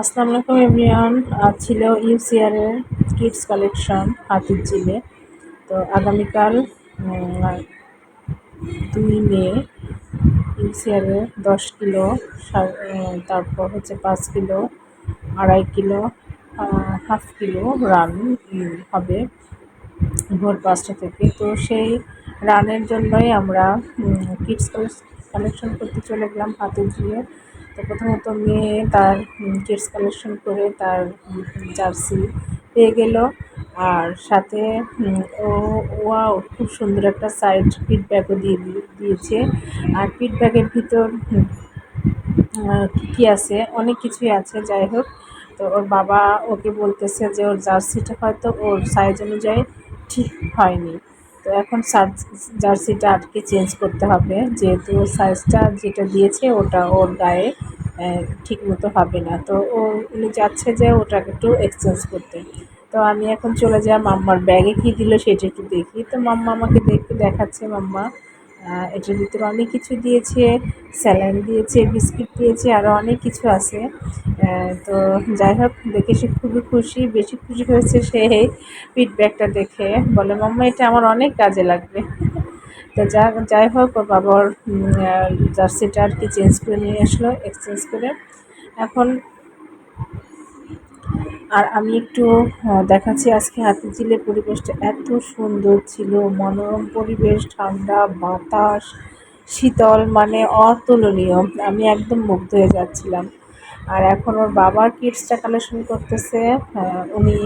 আসসালামু আলাইকুম এভরিওয়ান। আজ ছিল ইউসিআর এর কিডস কালেকশন হাতির ঝিলে। তো আগামীকাল দুই মে ইউসিআর এর দশ কিলো তারপর হচ্ছে পাঁচ কিলো, আড়াই কিলো হাফ কিলো রান হবে ভোর পাঁচটা থেকে। তো সেই রানের জন্যই আমরা কিডস কালেকশন করতে চলে গেলাম হাতির ঝিলে। তো প্রথমত মেয়ে তার কিডস কালেকশন করে তার জার্সি পেয়ে গেল। আর সাথে ও, ওয়াও, খুব সুন্দর একটা সাইড ফিডব্যাকও দিয়ে দিয়েছে। আর ফিডব্যাকের ভিতর কী কী আছে? অনেক কিছুই আছে, যাই হোক। তো ওর বাবা ওকে বলতেছে যে ওর জার্সিটা হয়তো ওর সাইজ অনুযায়ী ঠিক হয়নি। তো এখন জার্সিটা আটকে চেঞ্জ করতে হবে। যেহেতু সাইজটা যেটা দিয়েছে ওটা ওর গায়ে ঠিক মতো হবে না। তো ও, উনি যাচ্ছে যে ওটাকে একটু এক্সচেঞ্জ করতে। তো আমি এখন চলে যাই মাম্মার ব্যাগে। কী দিল সেটা একটু দেখি। তো মাম্মা আমাকে দেখতে দেখাচ্ছে মাম্মা। এটার ভিতরে অনেক কিছু দিয়েছে, স্যালাইন দিয়েছে, বিস্কিট দিয়েছে আরও অনেক কিছু আছে। তো যাই হোক, দেখে সে খুবই খুশি, বেশি খুশি হয়েছে সে ফিডব্যাকটা দেখে। বলে, মাম্মা, এটা আমার অনেক কাজে লাগবে। তো যা, যাই হোক, ওর বাবার জার্সিটা আর কি চেঞ্জ করে নিয়ে আসলো এক্সচেঞ্জ করে। এখন আর আমি একটু দেখাচ্ছি আজকে হাতিঝিলের পরিবেশটা। এত সুন্দর ছিল, মনোরম পরিবেশ, ঠান্ডা, বাতাস, শীতল মানে অতুলনীয়। আমি একদম মুগ্ধ হয়ে যাচ্ছিলাম। আর এখন ওর বাবার কিডসটা কালেকশন করতেছে। উনি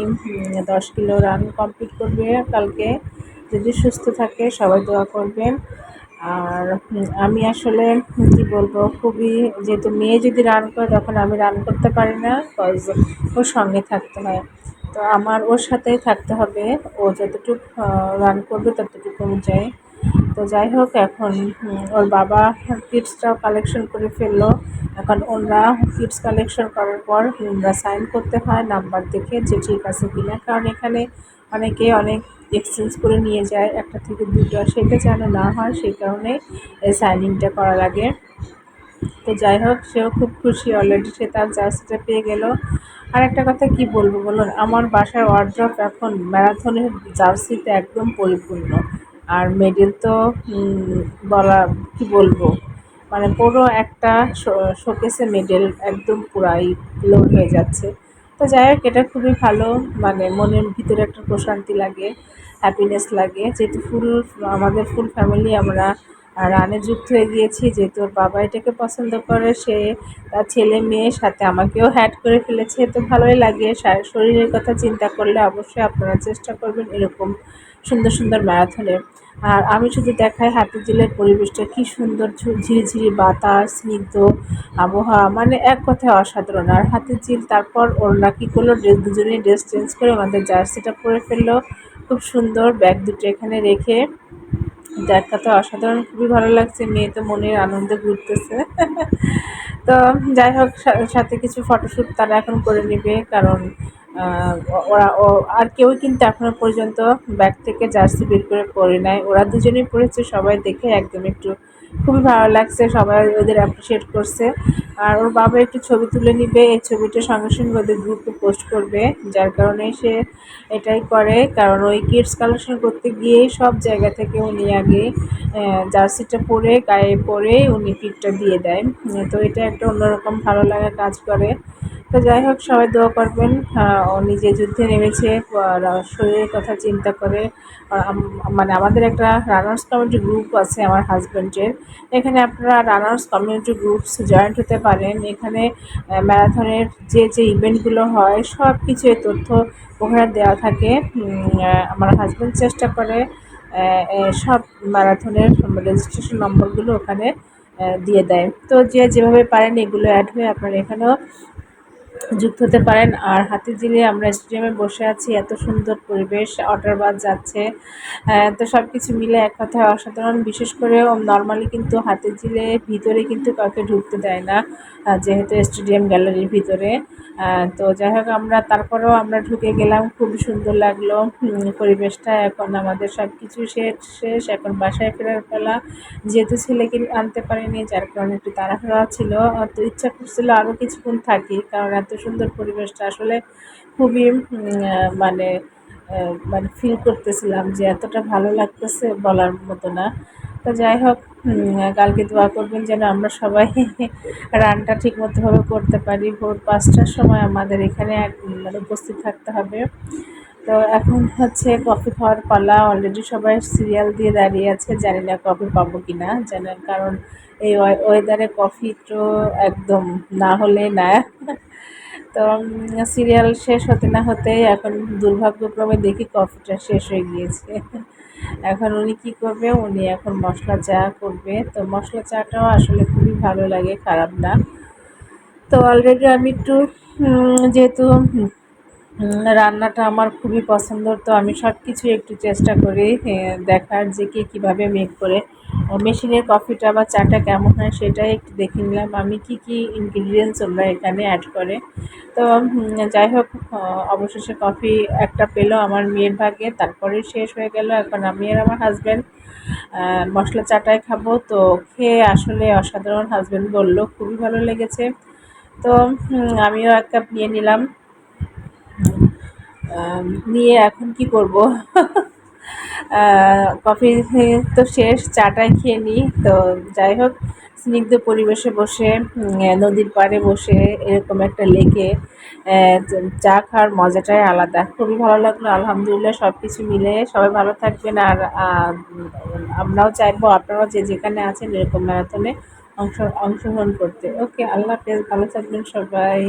দশ কিলো রান কমপ্লিট করবে কালকে। যদি সুস্থ থাকে, সবাই দোয়া করবেন। আর আমি আসলে, কি বলব, খুবই যেহেতু মেয়ে যদি রান করে, তখন আমি রান করতে পারি না কজ ওর সঙ্গে থাকতে হয়। তো আমার ওর সাথেই থাকতে হবে, ও যতটুকু রান করবে ততটুকু অনুযায়ী। তো যাই হোক, এখন ওর বাবা কিডসটাও কালেকশন করে ফেলল। এখন ওরা কিডস কালেকশন করার পর ওরা সাইন করতে হয় নাম্বার দেখে যে ঠিক আছে কিনা। কারণ এখানে অনেকে অনেক এক্সচেঞ্জ করে নিয়ে যায়, একটা থেকে দুটো। সেটা যেন না হয়, সেই কারণে সাইনিংটা করা লাগে। তো যাই হোক, সেও খুব খুশি অলরেডি সে তার জার্সিটা পেয়ে গেল। আর একটা কথা কি বলব বলুন, আমার বাসার ওয়ার্ড্রপ এখন ম্যারাথনের জার্সিতে একদম পরিপূর্ণ। আর মেডেল তো বলা, কি বলব মানে পুরো একটা শোকেসে মেডেল একদম পুরাই লোড হয়ে যাচ্ছে। তো যাই হোক, এটা খুবই ভালো। মানে মনের ভিতরে একটা প্রশান্তি লাগে হ্যাপিনেস লাগে। যেহেতু ফুল আমাদের ফুল ফ্যামিলি আমরা রানে যুক্ত হয়ে গিয়েছি। যেহেতু ওর বাবা এটাকে পছন্দ করে, সে তার ছেলে মেয়ের সাথে আমাকেও হ্যাড করে ফেলেছে। তো ভালোই লাগে। শরীরের কথা চিন্তা করলে অবশ্যই আপনারা চেষ্টা করবেন এরকম সুন্দর সুন্দর ম্যারাথনে আর আমি শুধু দেখাই হাতিঝিলের পরিবেশটা, কি সুন্দর ঝিরিঝিরি বাতাস, স্নিগ্ধ আবহাওয়া মানে এক কথায় অসাধারণ। আর হাতিঝিল তারপর ওরা কী করল ড্রেস, দুজনেই ড্রেস চেঞ্জ করে ওনাদের জার্সিটা পরে ফেলল। খুব সুন্দর ব্যাগ দুটো এখানে রেখে। দেখাতে অসাধারণ, খুবই ভালো লাগছে, মেয়ে তো মনের আনন্দে ঘুরতেছে। তো যাই হোক সাথে কিছু ফটোশ্যুট তারা এখন করে নেবে, কারণ ওরা আর কেউই কিন্তু এখনও পর্যন্ত ব্যাগ থেকে জার্সি বের করে পরে নাই। ওরা দুজনেই পড়েছে, সবাই দেখে একদম একটু খুবই ভালো লাগছে, সবাই ওদের অ্যাপ্রিসিয়েট করছে। আর ওর বাবা একটু ছবি তুলে নিবে, এই ছবিটা সঙ্গে সঙ্গে ওদের গ্রুপে পোস্ট করবে, যার কারণে সে এটাই করে। কারণ ওই কিডস কালেকশন করতে গিয়েই সব জায়গা থেকে উনি আগে জার্সিটা পরে, গায়ে পরে উনি পিকটা দিয়ে দেয়। তো এটা একটা অন্যরকম ভালো লাগা কাজ করে। তো যাই হোক, সবাই দোয়া করবেন। ও নিজে যুদ্ধে নেমেছে শরীরের কথা চিন্তা করে মানে আমাদের একটা রানার্স কমিউনিটি গ্রুপ আছে আমার হাজব্যান্ডের এখানে আপনারা রানার্স কমিউনিটি গ্রুপস জয়েন্ট হতে পারেন। এখানে ম্যারাথনের যে যে ইভেন্টগুলো হয় সব কিছু এই তথ্য ওখানে দেওয়া থাকে। আমার হাজব্যান্ড চেষ্টা করে সব ম্যারাথনের রেজিস্ট্রেশন নম্বরগুলো ওখানে দিয়ে দেয়। তো যে, যেভাবে পারেন এগুলো অ্যাড হয়ে আপনারা এখানেও যুক্ত হতে পারেন। আর হাতিঝিলে আমরা স্টেডিয়ামে বসে আছি, এত সুন্দর পরিবেশ ওয়াটার বাস যাচ্ছে। তো সব কিছু মিলে এক কথায় অসাধারণ। বিশেষ করে নর্মালি কিন্তু হাতিঝিলে ভিতরে কিন্তু কাউকে ঢুকতে দেয় না যেহেতু স্টেডিয়াম গ্যালারির ভিতরে। তো যাই হোক, আমরা তারপরেও আমরা ঢুকে গেলাম। খুব সুন্দর লাগল পরিবেশটা। এখন আমাদের সব কিছু শেষ। শেষ এখন বাসায় ফেরার পালা। যেহেতু ছেলেকে আনতে পারিনি, যার কারণে একটু তাড়াহুড়া ছিল। তো ইচ্ছা করছিল আরও কিছুক্ষণ থাকি, কারণ এত এত সুন্দর পরিবেশটা আসলে খুবই মানে মানে ফিল করতেছিলাম যে এতটা ভালো লাগতেছে বলার মতো না। তো যাই হোক কালকে দোয়া করবেন যেন আমরা সবাই রানটা ঠিক মতোভাবে করতে পারি। ভোর পাঁচটার সময় আমাদের এখানে মানে উপস্থিত থাকতে হবে। তো এখন হচ্ছে কফি খাওয়ার পালা। অলরেডি সবাই সিরিয়াল দিয়ে দাঁড়িয়ে আছে। জানি না কফি পাবো কি না জানেন কারণ এই ওয়েদারে কফি তো একদম না হলে না। তো সিরিয়াল শেষ হতে না হতে এখন দুর্ভাগ্যক্রমে দেখি কফিটা শেষ হয়ে গিয়েছে। এখন উনি কি করবে? উনি এখন মশলা চা করবে। তো মশলা চাটাও আসলে খুবই ভালো লাগে, খারাপ না। তো অলরেডি আমি একটু যেহেতু রান্নাটা আমার খুবই পছন্দ। তো আমি সব কিছু একটু চেষ্টা করি দেখার যে কে কীভাবে মেক করে। মেশিনের কফিটা বা চাটা কেমন হয় সেটাই একটু দেখে নিলাম। আমি কি কি ইনগ্রিডিয়েন্টস ওরা এখানে অ্যাড করে। তো যাই হোক অবশেষে কফি একটা পেল আমার মেয়ের ভাগে, তারপরে শেষ হয়ে গেল। এখন আমি আর আমার হাজব্যান্ড মশলা চাটাই খাব। তো খেয়ে আসলে অসাধারণ হাজব্যান্ড বলল, খুবই ভালো লেগেছে। তো আমিও এক কাপ নিয়ে নিলাম। নিয়ে এখন কি করব? কফি তো শেষ চাটাই খেয়ে নিই। তো যাই হোক, স্নিগ্ধ পরিবেশে বসে নদীর পাড়ে বসে এরকম একটা লেকে চা খাওয়ার মজাটাই আলাদা। খুবই ভালো লাগল, আলহামদুলিল্লাহ সব কিছু মিলে। সবাই ভালো থাকবেন আর আমরাও চাইব, আপনারাও যে যেখানে আছেন এরকম ম্যারাথনে অংশ, অংশগ্রহণ করতে। ওকে, আল্লাহ হাফেজ, ভালো থাকবেন সবাই।